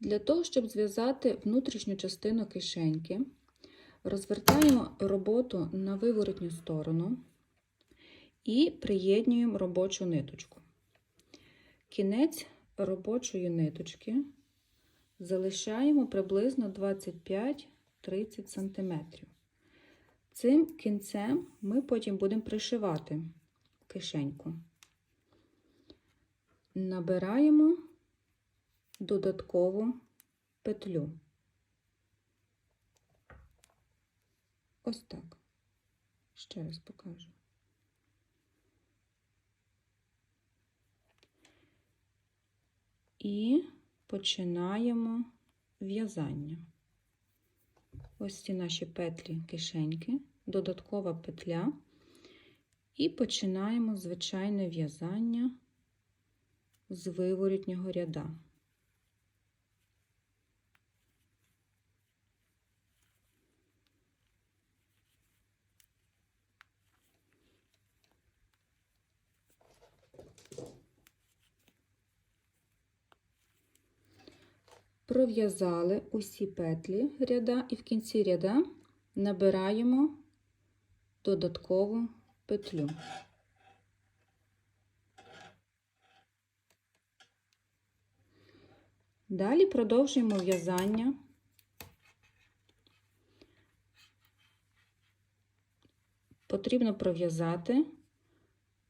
Для того, щоб зв'язати внутрішню частину кишеньки, розвертаємо роботу на виворотню сторону і приєднуємо робочу ниточку. Кінець робочої ниточки залишаємо приблизно 25-30 см. Цим кінцем ми потім будемо пришивати кишеньку. Набираємо додаткову петлю. Ось так. Ще раз покажу. І починаємо в'язання. Ось ці наші петлі кишеньки, додаткова петля, і починаємо звичайне в'язання з виворітнього ряда. Пров'язали усі петлі ряда і в кінці ряда набираємо додаткову петлю. Далі продовжуємо в'язання. Потрібно пров'язати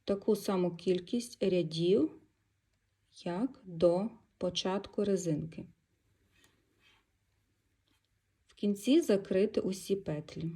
таку саму кількість рядів, як до початку резинки. В кінці закрити усі петлі.